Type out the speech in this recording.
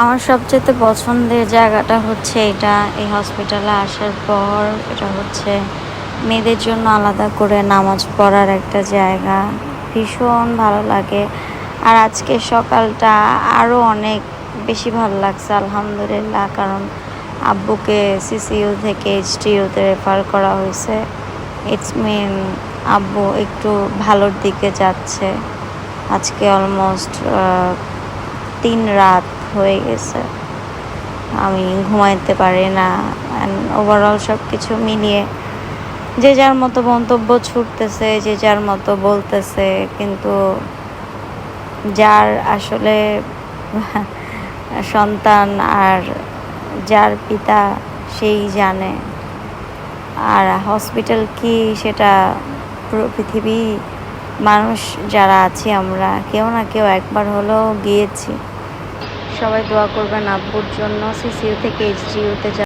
আমার সবচেয়ে পছন্দের জায়গাটা হচ্ছে এটা, এই হসপিটালে আসার পর এটা হচ্ছে মেয়েদের জন্য আলাদা করে নামাজ পড়ার একটা জায়গা, ভীষণ ভালো লাগে। আর আজকে সকালটা আরও অনেক বেশি ভালো লাগছে, আলহামদুলিল্লাহ, কারণ আব্বুকে সিসিইউ থেকে এইচটিইউতে রেফার করা হয়েছে। ইটস মিন আব্বু একটু ভালোর দিকে যাচ্ছে। আজকে অলমোস্ট তিন রাত হয়ে গেছে। আমি ঘুমাইতে পারি না। ওভারঅল সব কিছু মিলিয়ে যে যার মতো মন্তব্য ছুটতেছে, যে যার মতো বলতেছে, কিন্তু যার আসলে সন্তান আর যার পিতা সেই জানে। আর হসপিটাল কি সেটা পুরো পৃথিবী মানুষ যারা আছি আমরা, কেউ না কেউ একবার হলেও গিয়েছি। সবাই দোয়া করবেন আব্বুর জন্য সিসিইউ থেকে এইচডিইউতে